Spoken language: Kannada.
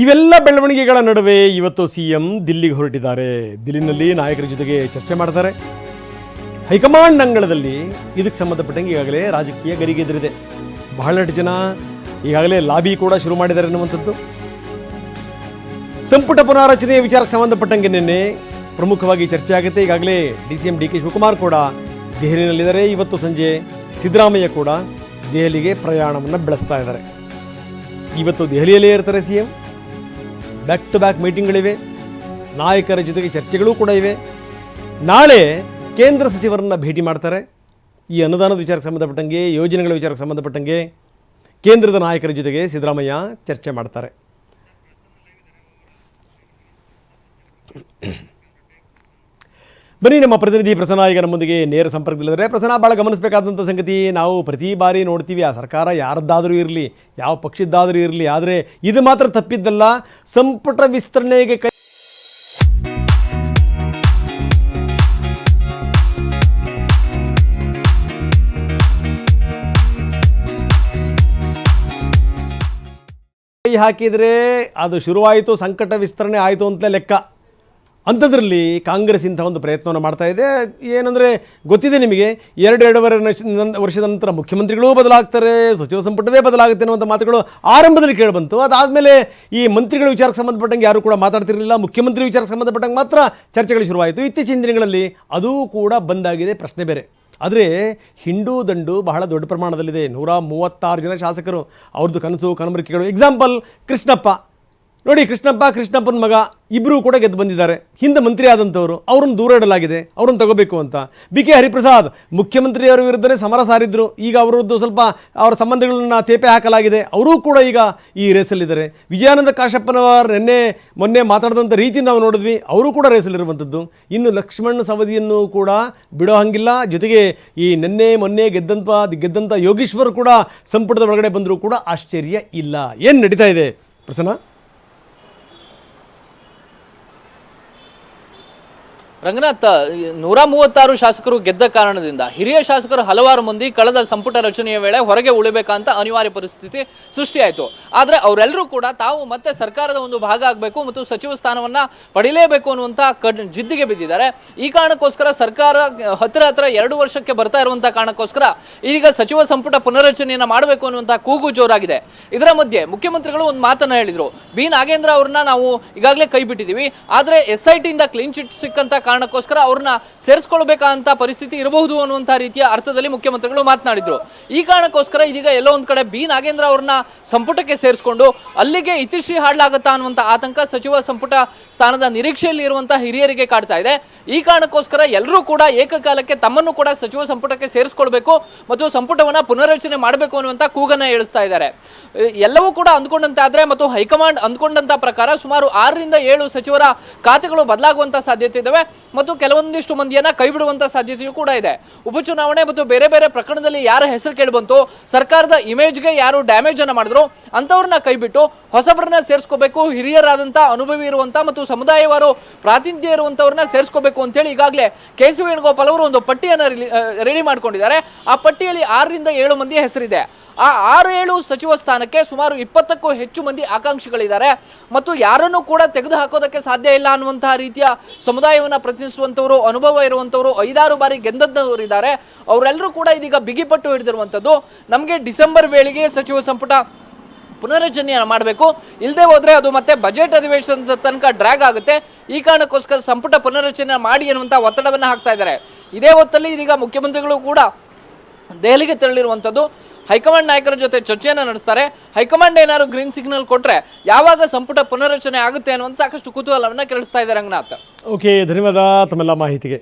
ಇವೆಲ್ಲ ಬೆಳವಣಿಗೆಗಳ ನಡುವೆ ಇವತ್ತು ಸಿ ಎಂ ದಿಲ್ಲಿಗೆ ಹೊರಟಿದ್ದಾರೆ. ದಿಲ್ಲಿನಲ್ಲಿ ನಾಯಕರ ಜೊತೆಗೆ ಚರ್ಚೆ ಮಾಡ್ತಾರೆ. ಹೈಕಮಾಂಡ್ ಅಂಗಳದಲ್ಲಿ ಇದಕ್ಕೆ ಸಂಬಂಧಪಟ್ಟಂಗೆ ಈಗಾಗಲೇ ರಾಜಕೀಯ ಗರಿಗೆದರಿದೆ ಬಹಳಷ್ಟು ಜನ ಈಗಾಗಲೇ ಲಾಬಿ ಕೂಡ ಶುರು ಮಾಡಿದ್ದಾರೆ ಅನ್ನುವಂಥದ್ದು ಸಂಪುಟ ಪುನಾರಚನೆಯ ವಿಚಾರಕ್ಕೆ ಸಂಬಂಧಪಟ್ಟಂಗೆ ನಿನ್ನೆ ಪ್ರಮುಖವಾಗಿ ಚರ್ಚೆ ಆಗುತ್ತೆ. ಈಗಾಗಲೇ D C M D K Shivakumar ಕೂಡ ದೆಹಲಿಯಲ್ಲಿದ್ದಾರೆ ಇವತ್ತು ಸಂಜೆ ಸಿದ್ದರಾಮಯ್ಯ ಕೂಡ ದೆಹಲಿಗೆ ಪ್ರಯಾಣವನ್ನು ಬೆಳೆಸ್ತಾ ಇದ್ದಾರೆ. ಇವತ್ತು ದೆಹಲಿಯಲ್ಲೇ ಇರ್ತಾರೆ C M. Back to back ಮೀಟಿಂಗ್ಗಳಿವೆ ನಾಯಕರ ಜೊತೆಗೆ ಚರ್ಚೆಗಳು ಕೂಡ ಇವೆ. ನಾಳೆ ಕೇಂದ್ರ ಸಚಿವರನ್ನು ಭೇಟಿ ಮಾಡ್ತಾರೆ. ಈ ಅನುದಾನದ ವಿಚಾರಕ್ಕೆ ಸಂಬಂಧಪಟ್ಟಂಗೆ, ಯೋಜನೆಗಳ ವಿಚಾರಕ್ಕೆ ಸಂಬಂಧಪಟ್ಟಂಗೆ ಕೇಂದ್ರದ ನಾಯಕರ ಜೊತೆಗೆ ಸಿದ್ದರಾಮಯ್ಯ ಚರ್ಚೆ ಮಾಡ್ತಾರೆ. ಬನ್ನಿ ನಮ್ಮ ಪ್ರತಿನಿಧಿ ಪ್ರಸನ್ನ ಈಗ ನಮ್ಮೊಂದಿಗೆ ನೇರ ಸಂಪರ್ಕದಲ್ಲಿದ್ದಾರೆ. ಪ್ರಸನ್ನ ಭಾಳ ಗಮನಿಸಬೇಕಾದಂಥ ಸಂಗತಿ, ನಾವು ಪ್ರತಿ ಬಾರಿ ನೋಡ್ತೀವಿ, ಆ ಸರ್ಕಾರ ಯಾರದ್ದಾದರೂ ಇರಲಿ, ಯಾವ ಪಕ್ಷದ್ದಾದರೂ ಇರಲಿ, ಆದರೆ ಇದು ಮಾತ್ರ ತಪ್ಪಿದ್ದಲ್ಲ, ಸಂಪುಟ ವಿಸ್ತರಣೆಗೆ ಕೈ ಕೈ ಹಾಕಿದರೆ ಅದು ಶುರುವಾಯಿತು, ಸಂಕಟ ವಿಸ್ತರಣೆ ಆಯಿತು ಅಂತಲೇ ಲೆಕ್ಕ. ಅಂಥದ್ರಲ್ಲಿ ಕಾಂಗ್ರೆಸ್ ಇಂಥ ಒಂದು ಪ್ರಯತ್ನವನ್ನು ಮಾಡ್ತಾ ಇದೆ. ಏನಂದರೆ ಗೊತ್ತಿದೆ ನಿಮಗೆ ಎರಡು ಎರಡೂವರೆ ನಶ- ನನ್- ವರ್ಷದ ನಂತರ ಮುಖ್ಯಮಂತ್ರಿಗಳೂ ಬದಲಾಗ್ತಾರೆ, ಸಚಿವ ಸಂಪುಟವೇ ಬದಲಾಗುತ್ತೆ ಅನ್ನುವಂಥ ಮಾತುಗಳು ಆರಂಭದಲ್ಲಿ ಕೇಳಿಬಂತು. ಅದಾದಮೇಲೆ ಈ ಮಂತ್ರಿಗಳ ವಿಚಾರಕ್ಕೆ ಸಂಬಂಧಪಟ್ಟಂಗೆ ಯಾರೂ ಕೂಡ ಮಾತಾಡ್ತಿರಲಿಲ್ಲ, ಮುಖ್ಯಮಂತ್ರಿ ವಿಚಾರಕ್ಕೆ ಸಂಬಂಧಪಟ್ಟಂಗೆ ಮಾತ್ರ ಚರ್ಚೆಗಳು ಶುರುವಾಯಿತು. ಇತ್ತೀಚಿನ ದಿನಗಳಲ್ಲಿ ಅದೂ ಕೂಡ ಬಂದಾಗಿದೆ, ಪ್ರಶ್ನೆ ಬೇರೆ. ಆದರೆ ಹಿಂಡು ದಂಡು ಬಹಳ ದೊಡ್ಡ ಪ್ರಮಾಣದಲ್ಲಿದೆ. ನೂರ ಮೂವತ್ತಾರು ಜನ ಶಾಸಕರು, ಅವ್ರದ್ದು ಕನಸು ಕನಮರಿಕೆಗಳು ಎಕ್ಸಾಂಪಲ್ ಕೃಷ್ಣಪ್ಪ. ನೋಡಿ, ಕೃಷ್ಣಪ್ಪ, ಕೃಷ್ಣಪ್ಪನ ಮಗ ಇಬ್ಬರೂ ಕೂಡ ಗೆದ್ದು ಬಂದಿದ್ದಾರೆ. ಹಿಂದೆ ಮಂತ್ರಿ ಆದಂಥವರು, ಅವ್ರನ್ನ ದೂರ ಇಡಲಾಗಿದೆ, ಅವ್ರನ್ನ ತಗೋಬೇಕು ಅಂತ. ಬಿ ಕೆ ಹರಿಪ್ರಸಾದ್, ಮುಖ್ಯಮಂತ್ರಿಯವರ ವಿರುದ್ಧನೇ ಸಮರ ಸಾರಿದ್ರು. ಈಗ ಅವರದ್ದು ಸ್ವಲ್ಪ ಅವರ ಸಂಬಂಧಗಳನ್ನ ತೇಪೆ ಹಾಕಲಾಗಿದೆ. ಅವರೂ ಕೂಡ ಈಗ ಈ ರೇಸಲ್ಲಿದ್ದಾರೆ. ವಿಜಯಾನಂದ ಕಾಶಪ್ಪನವರ್ ನಿನ್ನೆ, ಮೊನ್ನೆ ಮಾತಾಡಿದಂಥ ರೀತಿ ನಾವು ನೋಡಿದ್ವಿ, ಅವರು ಕೂಡ ರೇಸಲ್ಲಿರುವಂಥದ್ದು. ಇನ್ನು ಲಕ್ಷ್ಮಣ್ ಸವದಿಯನ್ನು ಕೂಡ ಬಿಡೋ ಹಂಗಿಲ್ಲ. ಜೊತೆಗೆ ಈ ನಿನ್ನೆ, ಮೊನ್ನೆ ಗೆದ್ದಂಥ ಗೆದ್ದಂಥ ಯೋಗೀಶ್ವರ್ ಕೂಡ ಸಂಪುಟದ ಒಳಗಡೆ ಬಂದರೂ ಕೂಡ ಆಶ್ಚರ್ಯ ಇಲ್ಲ. ಏನು ನಡೀತಾ ಇದೆ? ಪ್ರಸನ್ನ? ರಂಗನಾಥ್ ನೂರ ಮೂವತ್ತಾರು ಶಾಸಕರು ಗೆದ್ದ ಕಾರಣದಿಂದ ಹಿರಿಯ ಶಾಸಕರು ಹಲವಾರು ಮಂದಿ ಕಳೆದ ಸಂಪುಟ ರಚನೆಯ ವೇಳೆ ಹೊರಗೆ ಉಳಿಬೇಕಂತ ಅನಿವಾರ್ಯ ಪರಿಸ್ಥಿತಿ ಸೃಷ್ಟಿಯಾಯಿತು. ಆದರೆ ಅವರೆಲ್ಲರೂ ಕೂಡ ತಾವು ಮತ್ತೆ ಸರ್ಕಾರದ ಒಂದು ಭಾಗ ಆಗಬೇಕು ಮತ್ತು ಸಚಿವ ಸ್ಥಾನವನ್ನು ಪಡಿಲೇಬೇಕು ಅನ್ನುವಂಥ ಜಿದ್ದಿಗೆ ಬಿದ್ದಿದ್ದಾರೆ. ಈ ಕಾರಣಕ್ಕೋಸ್ಕರ ಸರ್ಕಾರ ಹತ್ತಿರ ಹತ್ತಿರ ಎರಡು ವರ್ಷಕ್ಕೆ ಬರ್ತಾ ಇರುವಂಥ ಕಾರಣಕ್ಕೋಸ್ಕರ ಈಗ ಸಚಿವ ಸಂಪುಟ ಪುನರಚನೆಯನ್ನ ಮಾಡಬೇಕು ಅನ್ನುವಂಥ ಕೂಗು ಜೋರಾಗಿದೆ. ಇದರ ಮಧ್ಯೆ ಮುಖ್ಯಮಂತ್ರಿಗಳು ಒಂದು ಮಾತನ್ನು ಹೇಳಿದರು. ಬಿ. ನಾಗೇಂದ್ರ ಅವ್ರನ್ನ ನಾವು ಈಗಾಗಲೇ ಕೈ ಬಿಟ್ಟಿದ್ದೀವಿ ಆದರೆ ಎಸ್ ಐ ಟಿಯಿಂದ ಕ್ಲೀನ್ ಚಿಟ್ ಸಿಕ್ಕಂತ ಕಾರಣಕ್ಕೋಸ್ಕರ ಅವ್ರನ್ನ ಸೇರಿಸ್ಕೊಳ್ಬೇಕಂತ ಪರಿಸ್ಥಿತಿ ಇರಬಹುದು ಅನ್ನುವಂಥ ರೀತಿಯ ಅರ್ಥದಲ್ಲಿ ಮುಖ್ಯಮಂತ್ರಿಗಳು ಮಾತನಾಡಿದ್ರು. ಈ ಕಾರಣಕ್ಕೋಸ್ಕರ ಇದೀಗ ಎಲ್ಲೋ ಒಂದು ಕಡೆ ಬಿ ನಾಗೇಂದ್ರ ಅವ್ರನ್ನ ಸಂಪುಟಕ್ಕೆ ಸೇರಿಸ್ಕೊಂಡು ಅಲ್ಲಿಗೆ ಇತಿಶ್ರೀ ಹಾಡ್ಲಾಗತ್ತಾ ಅನ್ನುವಂಥ ಆತಂಕ ಸಚಿವ ಸಂಪುಟ ಸ್ಥಾನದ ನಿರೀಕ್ಷೆಯಲ್ಲಿ ಇರುವಂಥ ಹಿರಿಯರಿಗೆ ಕಾಡ್ತಾ ಇದೆ. ಈ ಕಾರಣಕ್ಕೋಸ್ಕರ ಎಲ್ಲರೂ ಕೂಡ ಏಕಕಾಲಕ್ಕೆ ತಮ್ಮನ್ನು ಕೂಡ ಸಚಿವ ಸಂಪುಟಕ್ಕೆ ಸೇರಿಸ್ಕೊಳ್ಬೇಕು ಮತ್ತು ಸಂಪುಟವನ್ನ ಪುನರ್ರಚನೆ ಮಾಡಬೇಕು ಅನ್ನುವಂಥ ಕೂಗನ್ನ ಏಳಿಸ್ತಾ ಇದ್ದಾರೆ. ಎಲ್ಲವೂ ಕೂಡ ಅಂದ್ಕೊಂಡಂತೆ ಆದ್ರೆ ಮತ್ತು ಹೈಕಮಾಂಡ್ ಅಂದ್ಕೊಂಡಂತ ಪ್ರಕಾರ ಸುಮಾರು ಆರರಿಂದ ಏಳು ಸಚಿವರ ಖಾತೆಗಳು ಬದಲಾಗುವಂತ ಸಾಧ್ಯತೆ ಇದಾವೆ. ಮತ್ತು ಕೆಲವೊಂದಿಷ್ಟು ಮಂದಿಯನ್ನ ಕೈ ಬಿಡುವಂತ ಸಾಧ್ಯತೆಯೂ ಕೂಡ ಇದೆ. ಉಪಚುನಾವಣೆ ಮತ್ತು ಬೇರೆ ಬೇರೆ ಪ್ರಕರಣದಲ್ಲಿ ಯಾರ ಹೆಸರು ಕೇಳಿಬಂತು, ಸರ್ಕಾರದ ಇಮೇಜ್ಗೆ ಯಾರು ಡ್ಯಾಮೇಜ್ ಅನ್ನ ಮಾಡಿದ್ರು ಅಂತವ್ರನ್ನ ಕೈಬಿಟ್ಟು ಹೊಸಬರನ್ನ ಸೇರಿಸ್ಕೋಬೇಕು ಹಿರಿಯರಾದಂಥ ಅನುಭವಿ ಇರುವಂಥ ಮತ್ತು ಸಮುದಾಯವಾರು ಪ್ರಾತಿನಿಧ್ಯ ಇರುವಂಥವ್ರನ್ನ ಸೇರಿಸ್ಕೋಬೇಕು ಅಂತೇಳಿ ಈಗಾಗಲೇ ಕೆ ಸಿ ವೇಣುಗೋಪಾಲ್ ಅವರು ಒಂದು ಪಟ್ಟಿಯನ್ನು ರೆಡಿ ಮಾಡ್ಕೊಂಡಿದ್ದಾರೆ. ಆ ಪಟ್ಟಿಯಲ್ಲಿ ಆರರಿಂದ ಏಳು ಮಂದಿ ಹೆಸರಿದೆ. ಆ ಆರು ಏಳು ಸಚಿವ ಸ್ಥಾನಕ್ಕೆ ಸುಮಾರು ಇಪ್ಪತ್ತಕ್ಕೂ ಹೆಚ್ಚು ಮಂದಿ ಆಕಾಂಕ್ಷಿಗಳಿದ್ದಾರೆ. ಮತ್ತು ಯಾರನ್ನು ಕೂಡ ತೆಗೆದು ಹಾಕೋದಕ್ಕೆ ಸಾಧ್ಯ ಇಲ್ಲ ಅನ್ನುವಂತಹ ರೀತಿಯ ಸಮುದಾಯವನ್ನು ಪ್ರತಿನಿಧಿಸುವಂಥವರು, ಅನುಭವ ಇರುವಂಥವರು ಐದಾರು ಬಾರಿ ಗೆದ್ದದ್ದವರು ಇದ್ದಾರೆ ಅವರೆಲ್ಲರೂ ಕೂಡ ಇದೀಗ ಬಿಗಿಪಟ್ಟು ಹಿಡಿದಿರುವಂಥದ್ದು. ನಮಗೆ ಡಿಸೆಂಬರ್ ವೇಳೆಗೆ ಸಚಿವ ಸಂಪುಟ ಪುನರಚನೆಯನ್ನು ಮಾಡಬೇಕು. ಇಲ್ಲದೆ ಹೋದರೆ ಅದು ಮತ್ತೆ ಬಜೆಟ್ ಅಧಿವೇಶನದ ತನಕ ಡ್ರ್ಯಾಗ್ ಆಗುತ್ತೆ. ಈ ಕಾರಣಕ್ಕೋಸ್ಕರ ಸಂಪುಟ ಪುನರಚನೆ ಮಾಡಿ ಅನ್ನುವಂಥ ಒತ್ತಡವನ್ನು ಹಾಕ್ತಾ ಇದ್ದಾರೆ. ಇದೇ ಹೊತ್ತಲ್ಲಿ ಇದೀಗ ಮುಖ್ಯಮಂತ್ರಿಗಳು ಕೂಡ ದೆಹಲಿಗೆ ತೆರಳಿರುವಂಥದ್ದು. ಹೈಕಮಾಂಡ್ ನಾಯಕರ ಜೊತೆ ಚರ್ಚೆಯನ್ನು ನಡೆಸ್ತಾರೆ. ಹೈಕಮಾಂಡ್ ಏನಾದ್ರು ಗ್ರೀನ್ ಸಿಗ್ನಲ್ ಕೊಟ್ಟರೆ ಯಾವಾಗ ಸಂಪುಟ ಪುನರಚನೆ ಆಗುತ್ತೆ ಅನ್ನುವಂಥ ಸಾಕಷ್ಟು ಕುತೂಹಲವನ್ನು ಕೆರಳಿಸ್ತಾ ಇದ್ದಾರೆ, ರಂಗನಾಥ್. ಓಕೆ, ಧನ್ಯವಾದ ತಮ್ಮೆಲ್ಲ ಮಾಹಿತಿಗೆ.